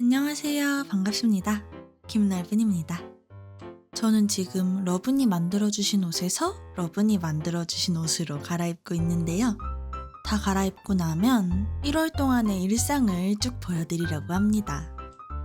안녕하세요. 반갑습니다. 김날빈입니다. 저는 지금 러분이 만들어주신 옷에서 러분이 만들어주신 옷으로 갈아입고 있는데요. 다 갈아입고 나면 1월 동안의 일상을 쭉 보여드리려고 합니다.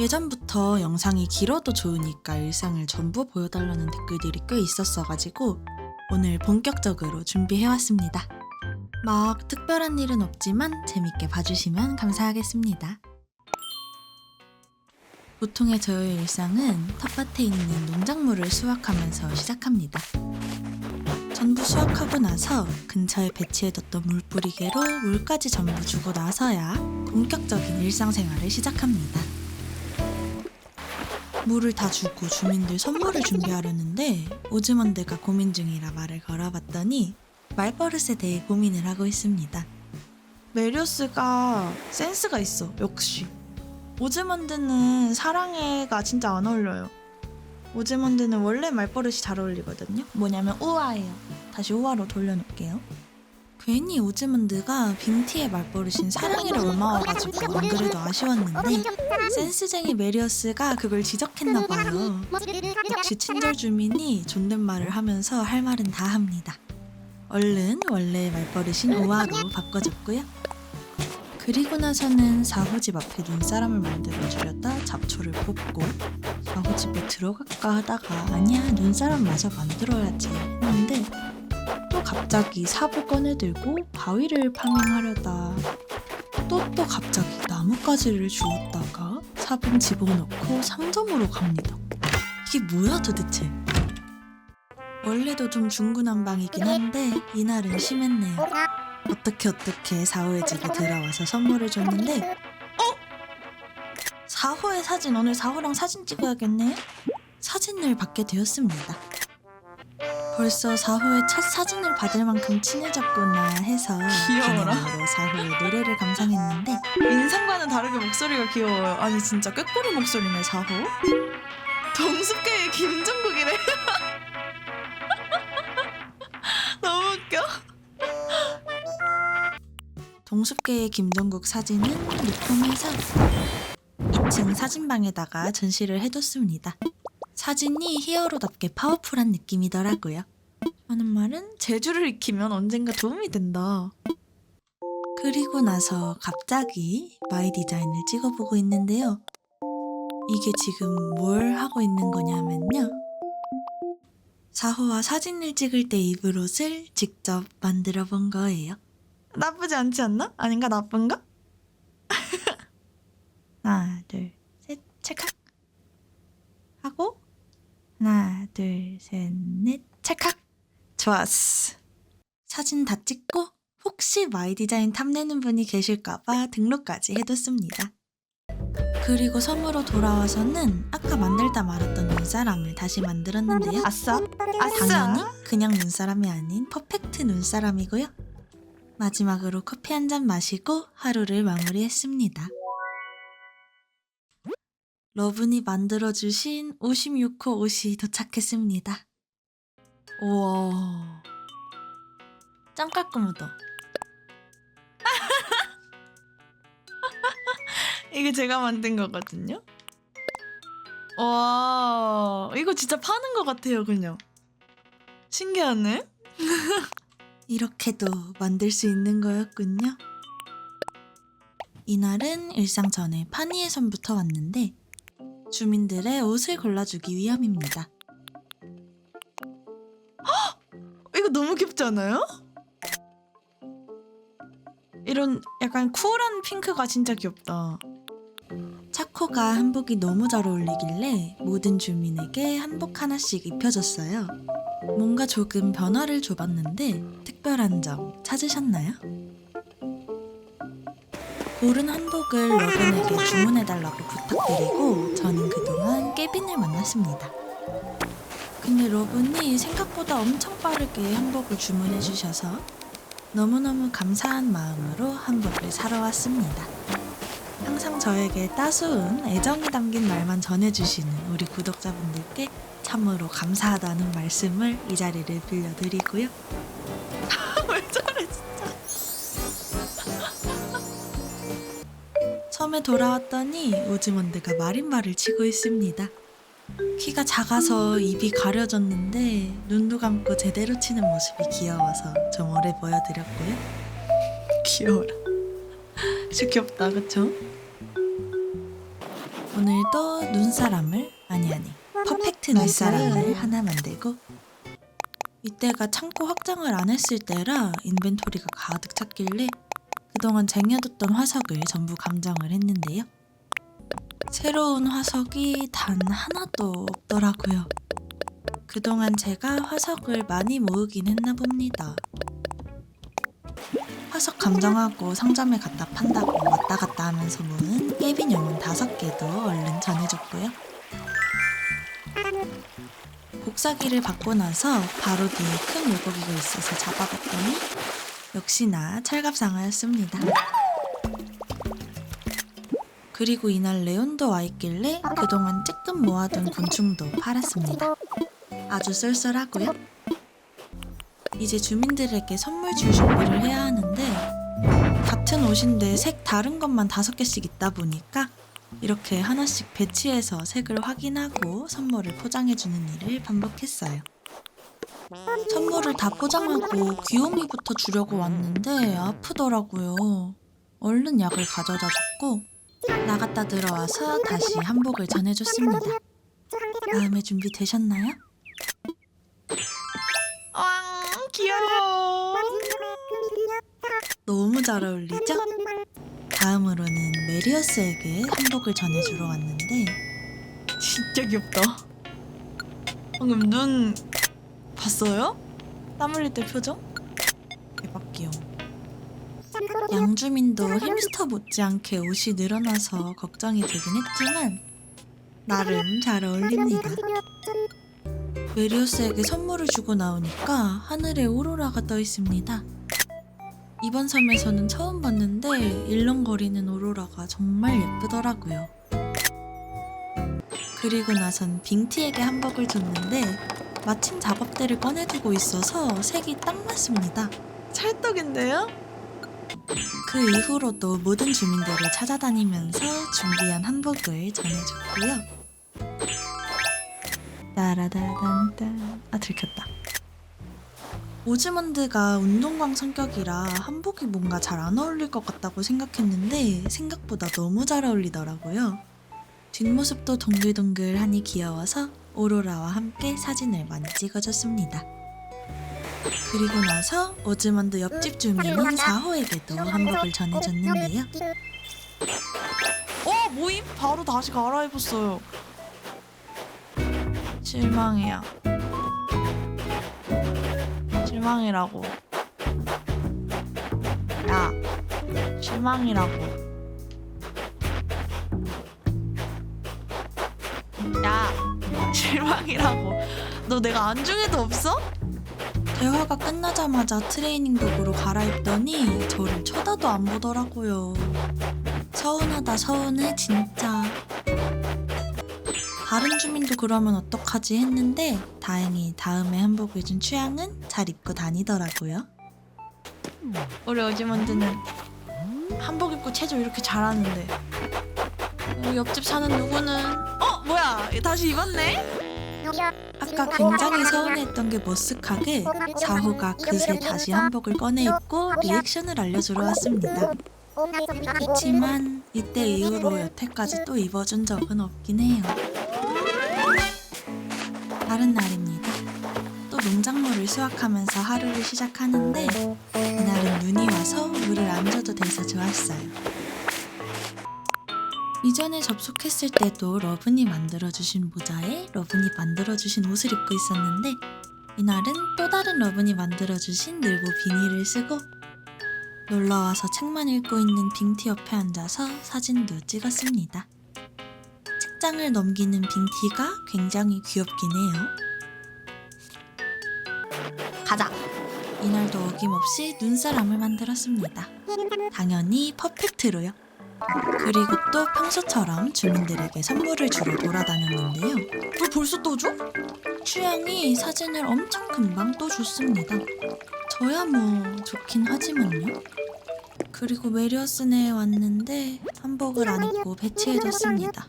예전부터 영상이 길어도 좋으니까 일상을 전부 보여달라는 댓글들이 꽤 있었어가지고 오늘 본격적으로 준비해왔습니다. 막 특별한 일은 없지만 재밌게 봐주시면 감사하겠습니다. 보통의 저의 일상은 텃밭에 있는 농작물을 수확하면서 시작합니다. 전부 수확하고 나서 근처에 배치해뒀던 물뿌리개로 물까지 전부 주고 나서야 본격적인 일상생활을 시작합니다. 물을 다 주고 주민들 선물을 준비하려는데 오즈먼드가 고민 중이라 말을 걸어봤더니 말버릇에 대해 고민을 하고 있습니다. 메리오스가 센스가 있어, 역시. 오즈먼드는 사랑해가 진짜 안 어울려요. 오즈먼드는 원래 말버릇이 잘 어울리거든요. 뭐냐면 우아해요. 다시 우아로 돌려놓을게요. 괜히 오즈먼드가 빈티의 말버릇인 사랑해를 옮아와가지고 안 그래도 아쉬웠는데 센스쟁이 메리어스가 그걸 지적했나봐요. 역시 친절 주민이 존댓말을 하면서 할 말은 다 합니다. 얼른 원래 말버릇인 우아로 바꿔줬고요. 그리고 나서는 사호집 앞에 눈사람을 만들어 주려다 잡초를 뽑고 사호집에 들어갈까 하다가 아니야 눈사람 마저 만들어야지 했는데 또 갑자기 삽을 꺼내들고 바위를 파밍하려다 또또 갑자기 나뭇가지를 주웠다가 삽은 집어넣고 상점으로 갑니다. 이게 뭐야 도대체? 원래도 좀 중구난방이긴 한데 이날은 심했네요. 어떻게 어떻게 사호의 집에 들어와서 선물을 줬는데 어? 사호의 사진 오늘 사호랑 사진 찍어야겠네. 사진을 받게 되었습니다. 벌써 사호의 첫 사진을 받을 만큼 친해졌구나 해서 귀여워라. 기념으로 사호의 노래를 감상했는데 인상과는 다르게 목소리가 귀여워요. 아니 진짜 꾀꼬리 목소리네 사호 동숙계의 김종국이래 동숲계의 김정국 사진은 리폼해서 2층 사진방에다가 전시를 해뒀습니다. 사진이 히어로답게 파워풀한 느낌이더라고요. 하는 말은 재주를 익히면 언젠가 도움이 된다. 그리고 나서 갑자기 마이 디자인을 찍어보고 있는데요. 이게 지금 뭘 하고 있는 거냐면요. 사호와 사진을 찍을 때 입을 옷을 직접 만들어 본 거예요. 나쁘지 않지 않나? 아닌가? 나쁜가? 하나 둘 셋 찰칵. 하고 하나 둘 셋 넷 찰칵. 좋았어. 사진 다 찍고 혹시 마이 디자인 탐내는 분이 계실까봐 등록까지 해뒀습니다. 그리고 섬으로 돌아와서는 아까 만들다 말았던 눈사람을 다시 만들었는데요. 아싸. 당연히 그냥 눈사람이 아닌 퍼펙트 눈사람이고요 마지막으로 커피 한 잔 마시고 하루를 마무리했습니다. 러분이 만들어주신 56호 옷이 도착했습니다. 우와. 짱 깔끔하다. 이게 제가 만든 거거든요. 와, 이거 진짜 파는 것 같아요, 그냥. 신기하네. 이렇게도 만들 수 있는 거였군요. 이날은 일상 전에 파니에선부터 왔는데 주민들의 옷을 골라주기 위함입니다. 헉! 이거 너무 귀엽지 않아요? 이런 약간 쿨한 핑크가 진짜 귀엽다. 차코가 한복이 너무 잘 어울리길래 모든 주민에게 한복 하나씩 입혀줬어요. 뭔가 조금 변화를 줘봤는데 특별한 점 찾으셨나요? 고른 한복을 러분에게 주문해달라고 부탁드리고 저는 그동안 깨빈을 만났습니다. 근데 러분이 생각보다 엄청 빠르게 한복을 주문해 주셔서 너무너무 감사한 마음으로 한복을 사러 왔습니다. 항상 저에게 따스운 애정이 담긴 말만 전해주시는 우리 구독자분들께 참으로 감사하다는 말씀을 이 자리를 빌려드리고요. 왜 저래 진짜. 처음에 돌아왔더니 오즈몬드가 마린말을 치고 있습니다. 키가 작아서 입이 가려졌는데 눈도 감고 제대로 치는 모습이 귀여워서 좀 오래 보여드렸고요. 귀여워라. 귀엽다, 그쵸? 오늘도 눈사람을 아니 아니 퍼펙트 눈사람을 하나 만들고 이때가 창고 확장을 안 했을 때라 인벤토리가 가득 찼길래 그동안 쟁여뒀던 화석을 전부 감정을 했는데요. 새로운 화석이 단 하나도 없더라고요. 그동안 제가 화석을 많이 모으긴 했나 봅니다. 화석 감정하고 상점에 갖다 판다고 왔다 갔다 하면서 모은 깨빈 용은 다섯 개도 얼른 전해줬고요. 복사기를 받고 나서 바로 뒤에 큰 물고기가 있어서 잡아봤더니 역시나 철갑상어였습니다. 그리고 이날 레온도 와 있길래 그동안 쬐끔 모아둔 곤충도 팔았습니다. 아주 쏠쏠하고요. 이제 주민들에게 선물 줄 준비를 해야 하는데 같은 옷인데 색 다른 것만 다섯 개씩 있다 보니까 이렇게 하나씩 배치해서 색을 확인하고 선물을 포장해주는 일을 반복했어요. 선물을 다 포장하고 귀요미부터 주려고 왔는데 아프더라고요. 얼른 약을 가져다 줬고 나갔다 들어와서 다시 한복을 전해줬습니다. 마음의 준비 되셨나요? 너무 잘 어울리죠? 다음으로는 메리어스에게 한복을 전해주러 왔는데 진짜 귀엽다. 방금 눈 봤어요? 땀 흘릴 때 표정? 대박 귀여워. 양주민도 햄스터 못지않게 옷이 늘어나서 걱정이 되긴 했지만 나름 잘 어울립니다. 메리오스에게 선물을 주고 나오니까 하늘에 오로라가 떠 있습니다. 이번 섬에서는 처음 봤는데 일렁거리는 오로라가 정말 예쁘더라고요. 그리고 나선 빙티에게 한복을 줬는데 마침 작업대를 꺼내두고 있어서 색이 딱 맞습니다. 찰떡인데요? 그 이후로도 모든 주민들을 찾아다니면서 준비한 한복을 전해줬고요. 따라다단딴 아 들켰다. 오즈먼드가 운동광 성격이라 한복이 뭔가 잘 안 어울릴 것 같다고 생각했는데 생각보다 너무 잘 어울리더라고요. 뒷모습도 동글동글하니 귀여워서 오로라와 함께 사진을 많이 찍어줬습니다. 그리고 나서 오즈먼드 옆집 주민인 4호에게도 한복을 전해줬는데요. 어 모임 바로 다시 갈아입었어요. 실망이야. 실망이라고. 야, 실망이라고. 야, 실망이라고. 너 내가 안중에도 없어? 대화가 끝나자마자 트레이닝복으로 갈아입더니 저를 쳐다도 안 보더라고요. 서운하다 서운해 진짜. 다른 주민도 그러면 어떡하지 했는데 다행히 다음에 한복을 준 취향은 잘 입고 다니더라고요. 우리 어지먼드는 한복 입고 체조 이렇게 잘하는데 우리 옆집 사는 누구는 어 뭐야 다시 입었네? 아까 굉장히 서운했던 게 머쓱하게 4호가 그새 다시 한복을 꺼내 입고 리액션을 알려주러 왔습니다. 그렇지만 이때 이후로 여태까지 또 입어준 적은 없긴 해요. 다른 날입니다. 또 농작물을 수확하면서 하루를 시작하는데 이날은 눈이 와서 물을 안 줘도 돼서 좋았어요. 이전에 접속했을 때도 러분이 만들어주신 모자에 러분이 만들어주신 옷을 입고 있었는데 이날은 또 다른 러분이 만들어주신 늘보 비닐을 쓰고 놀러와서 책만 읽고 있는 빙티 옆에 앉아서 사진도 찍었습니다. 책장을 넘기는 빙티가 굉장히 귀엽긴 해요. 가자! 이날도 어김없이 눈사람을 만들었습니다. 당연히 퍼펙트로요. 그리고 또 평소처럼 주민들에게 선물을 주러 돌아다녔는데요. 뭘 벌써 또 줘? 취향이 사진을 엄청 금방 또 줬습니다. 저야 뭐 좋긴 하지만요. 그리고 메리어스네에 왔는데 한복을 안 입고 배치해뒀습니다.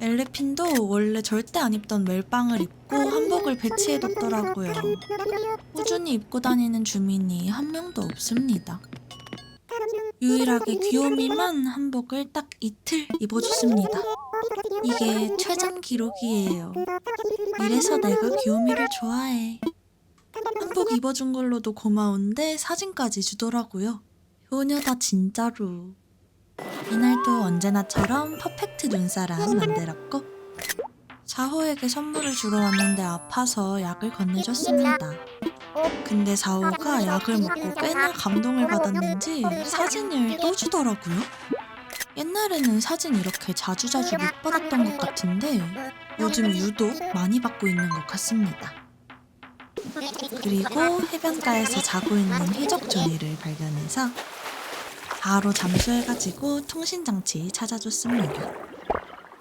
엘레핀도 원래 절대 안 입던 멜빵을 입고 한복을 배치해뒀더라고요. 꾸준히 입고 다니는 주민이 한 명도 없습니다. 유일하게 귀요미만 한복을 딱 이틀 입어줬습니다. 이게 최장 기록이에요. 이래서 내가 귀요미를 좋아해. 한복 입어준 걸로도 고마운데 사진까지 주더라고요. 효녀다 진짜로. 이날도 언제나처럼 퍼펙트 눈사람 만들었고 사호에게 선물을 주러 왔는데 아파서 약을 건네줬습니다. 근데 사호가 약을 먹고 꽤나 감동을 받았는지 사진을 또 주더라고요. 옛날에는 사진 이렇게 자주자주 못 받았던 것 같은데 요즘 유독 많이 받고 있는 것 같습니다. 그리고 해변가에서 자고 있는 희적 조이를 발견해서 바로 잠수해가지고 통신장치 찾아줬습니다.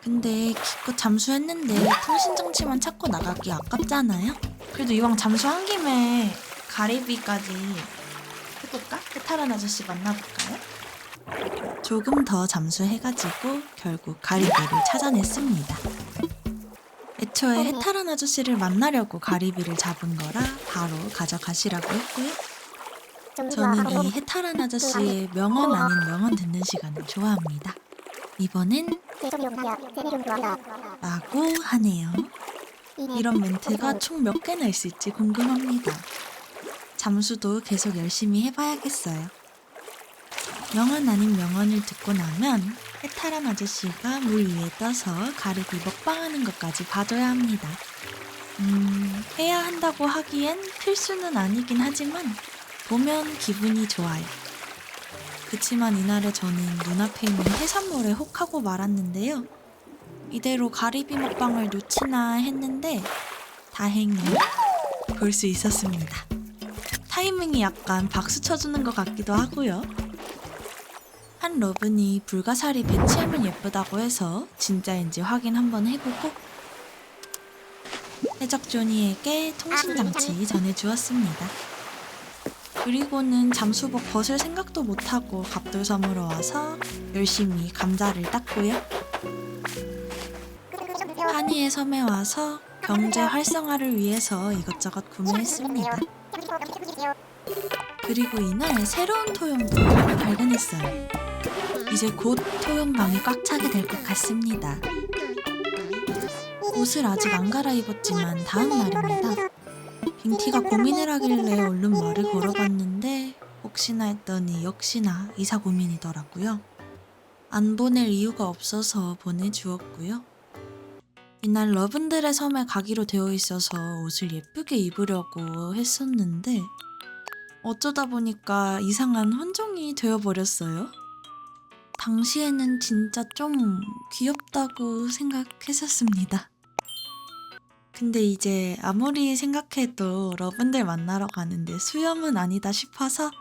근데 기껏 잠수했는데 통신장치만 찾고 나가기 아깝잖아요? 그래도 이왕 잠수한 김에 가리비까지 해볼까? 해탈한 아저씨 만나볼까요? 조금 더 잠수해가지고 결국 가리비를 찾아냈습니다. 애초에 해탈한 아저씨를 만나려고 가리비를 잡은 거라 바로 가져가시라고 했고요. 저는 이 해탈한 아저씨의 명언 아닌 명언 듣는 시간을 좋아합니다. 이번엔 라고 하네요. 이런 멘트가 총 몇 개나 있을지 궁금합니다. 잠수도 계속 열심히 해봐야겠어요. 명언 아닌 명언을 듣고 나면 해탈한 아저씨가 물 위에 떠서 가리비 먹방하는 것까지 봐줘야 합니다. 음, 해야 한다고 하기엔 필수는 아니긴 하지만 보면 기분이 좋아요. 그치만 이날에 저는 눈앞에 있는 해산물에 혹하고 말았는데요. 이대로 가리비 먹방을 놓치나 했는데 다행히 볼 수 있었습니다. 타이밍이 약간 박수 쳐주는 것 같기도 하고요. 한 러브니 불가사리 배치하면 예쁘다고 해서 진짜인지 확인 한번 해보고 해적 조니에게 통신 장치 전해주었습니다. 그리고는 잠수복 벗을 생각도 못하고 갑돌섬으로 와서 열심히 감자를 땄고요. 한이의 섬에 와서 경제 활성화를 위해서 이것저것 구매했습니다. 그리고 이날 새로운 토용방을 발견했어요. 이제 곧 토용방이 꽉 차게 될 것 같습니다. 옷을 아직 안 갈아입었지만 다음 날입니다. 빙티가 고민을 하길래 얼른 말을 걸어봤는데 혹시나 했더니 역시나 이사 고민이더라고요. 안 보낼 이유가 없어서 보내주었고요. 이날 러분들의 섬에 가기로 되어 있어서 옷을 예쁘게 입으려고 했었는데 어쩌다 보니까 이상한 혼종이 되어버렸어요. 당시에는 진짜 좀 귀엽다고 생각했었습니다. 근데 이제 아무리 생각해도 러분들 만나러 가는데 수염은 아니다 싶어서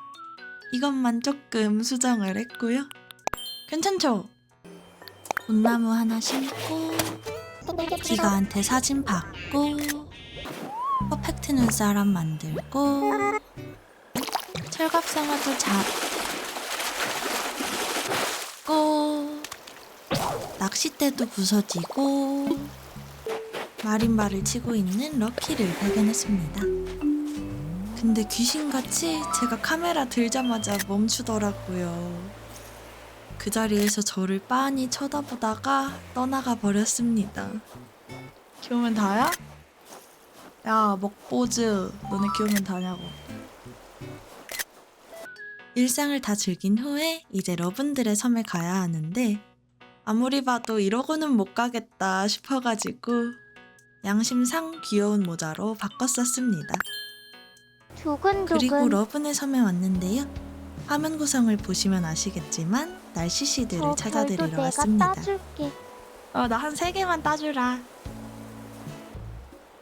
이것만 조금 수정을 했고요. 괜찮죠? 꽃나무 하나 심고 기가한테 사진 받고 퍼펙트 눈사람 만들고 철갑상어도 잡고 낚싯대도 부서지고 마린바를 치고 있는 럭키를 발견했습니다. 근데 귀신같이 제가 카메라 들자마자 멈추더라고요. 그 자리에서 저를 빤히 쳐다보다가 떠나가 버렸습니다. 귀여우면 다야? 야, 먹보즈. 너네 귀여우면 다냐고. 일상을 다 즐긴 후에 이제 러분들의 섬에 가야 하는데 아무리 봐도 이러고는 못 가겠다 싶어가지고 양심상 귀여운 모자로 바꿨었습니다. 그리고 두근두근 러분의 섬에 왔는데요. 화면 구성을 보시면 아시겠지만 날씨씨들을 저 별도 찾아드리러 내가 왔습니다. 따줄게. 어, 나 한 세 개만 따주라.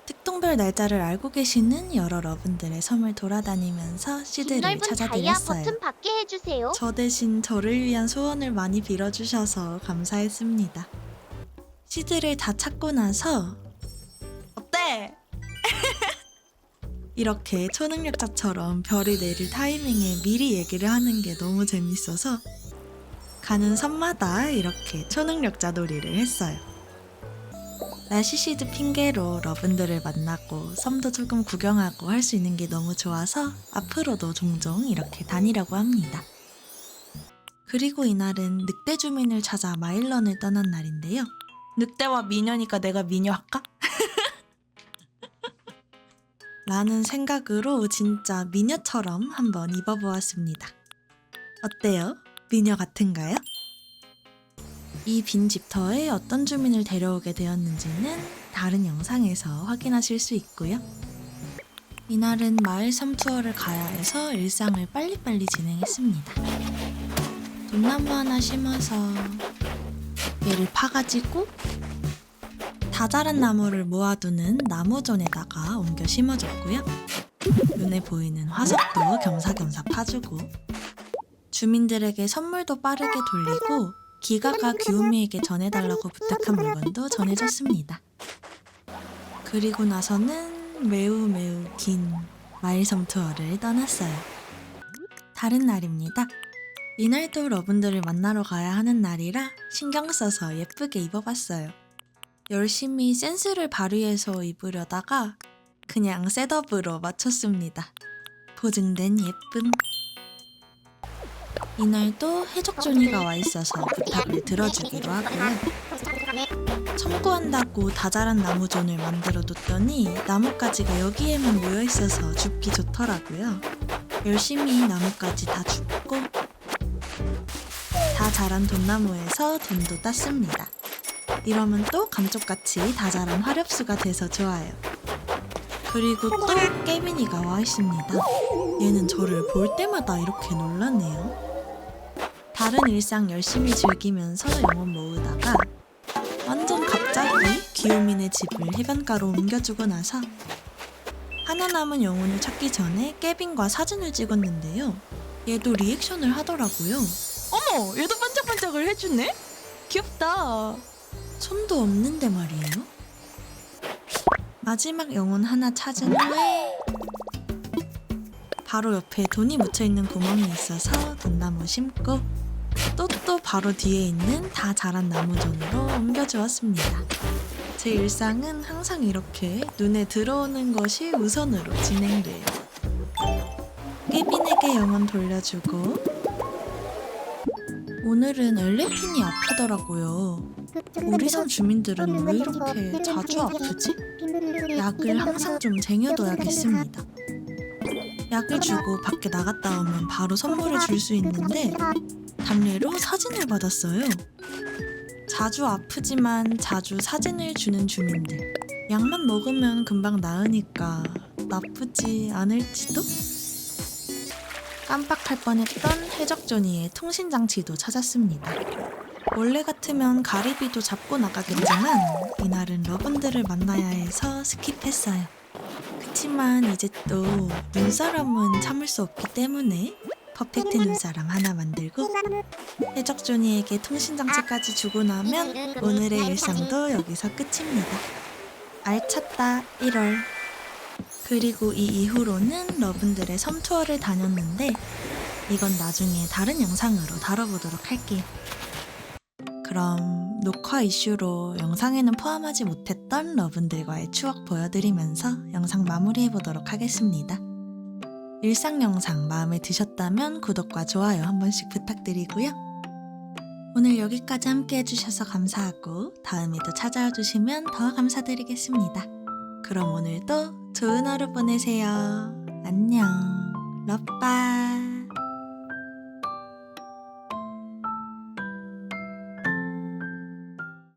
특동별 날짜를 알고 계시는 여러 러분들의 섬을 돌아다니면서 넓은 다이아 찾아드렸어요. 버튼 받게 해주세요. 저 대신 저를 위한 소원을 많이 빌어주셔서 감사했습니다. 씨들을 다 찾고 나서 어때? 이렇게 초능력자처럼 별이 내릴 타이밍에 미리 얘기를 하는 게 너무 재밌어서 가는 섬마다 이렇게 초능력자 놀이를 했어요. 날씨시드 핑계로 러분들을 만나고 섬도 조금 구경하고 할 수 있는 게 너무 좋아서 앞으로도 종종 이렇게 다니려고 합니다. 그리고 이날은 늑대 주민을 찾아 마일런을 떠난 날인데요. 늑대와 미녀니까 내가 미녀 할까? 라는 생각으로 진짜 미녀처럼 한번 입어보았습니다. 어때요? 미녀 같은가요? 이 빈 집터에 어떤 주민을 데려오게 되었는지는 다른 영상에서 확인하실 수 있고요. 이날은 마을 섬 투어를 가야 해서 일상을 빨리빨리 진행했습니다. 돈나무 하나 심어서 얘를 파가지고 다 자란 나무를 모아두는 나무존에다가 옮겨 심어줬고요. 눈에 보이는 화석도 겸사겸사 파주고 주민들에게 선물도 빠르게 돌리고 기가가 귀요미에게 전해달라고 부탁한 물건도 전해줬습니다. 그리고 나서는 매우 매우 긴 마일섬 투어를 떠났어요. 다른 날입니다. 이날도 러분들을 만나러 가야 하는 날이라 신경 써서 예쁘게 입어봤어요. 열심히 센스를 발휘해서 입으려다가 그냥 셋업으로 맞췄습니다. 보증된 예쁨. 이날도 해적존이가 와 있어서 부탁을 들어주기로 하고요. 청구한다고 다 자란 나무존을 만들어 뒀더니 나뭇가지가 여기에만 모여 있어서 줍기 좋더라고요. 열심히 나뭇가지 다 줍고 다 자란 돈나무에서 돈도 땄습니다. 이러면 또 감쪽같이 다 자란 화렵수가 돼서 좋아요. 그리고 또 깨민이가 와 있습니다. 얘는 저를 볼 때마다 이렇게 놀라네요. 다른 일상 열심히 즐기면서 영혼 모으다가 완전 갑자기 귀요민의 집을 해변가로 옮겨주고 나서 하나 남은 영혼을 찾기 전에 깨빈과 사진을 찍었는데요. 얘도 리액션을 하더라고요. 어머, 얘도 반짝반짝을 해주네? 귀엽다. 손도 없는데 말이에요. 마지막 영혼 하나 찾은 후에 바로 옆에 돈이 묻혀 있는 구멍이 있어서 돈나무 심고 또 또 바로 뒤에 있는 다 자란 나무존으로 옮겨주었습니다. 제 일상은 항상 이렇게 눈에 들어오는 것이 우선으로 진행돼요. 깨빈에게 영혼 돌려주고 오늘은 엘레핀이 아프더라고요. 우리 섬 주민들은 왜 이렇게 자주 아프지? 약을 항상 좀 쟁여둬야겠습니다. 약을 주고 밖에 나갔다 오면 바로 선물을 줄 수 있는데 답례로 사진을 받았어요. 자주 아프지만 자주 사진을 주는 주민들. 약만 먹으면 금방 나으니까 나쁘지 않을지도? 깜빡할 뻔했던 해적존이의 통신장치도 찾았습니다. 원래 같으면 가리비도 잡고 나가겠지만 이날은 러분들을 만나야 해서 스킵했어요. 그치만 이제 또 눈사람은 참을 수 없기 때문에 퍼펙트 눈사람 하나 만들고 해적존이에게 통신장치까지 주고 나면 오늘의 일상도 여기서 끝입니다. 알찼다 1월 그리고 이 이후로는 러분들의 섬 투어를 다녔는데 이건 나중에 다른 영상으로 다뤄보도록 할게요. 그럼 녹화 이슈로 영상에는 포함하지 못했던 러분들과의 추억 보여드리면서 영상 마무리해보도록 하겠습니다. 일상 영상 마음에 드셨다면 구독과 좋아요 한 번씩 부탁드리고요. 오늘 여기까지 함께 해주셔서 감사하고 다음에도 찾아와 주시면 더 감사드리겠습니다. 그럼 오늘도 좋은 하루 보내세요. 안녕. 러빠.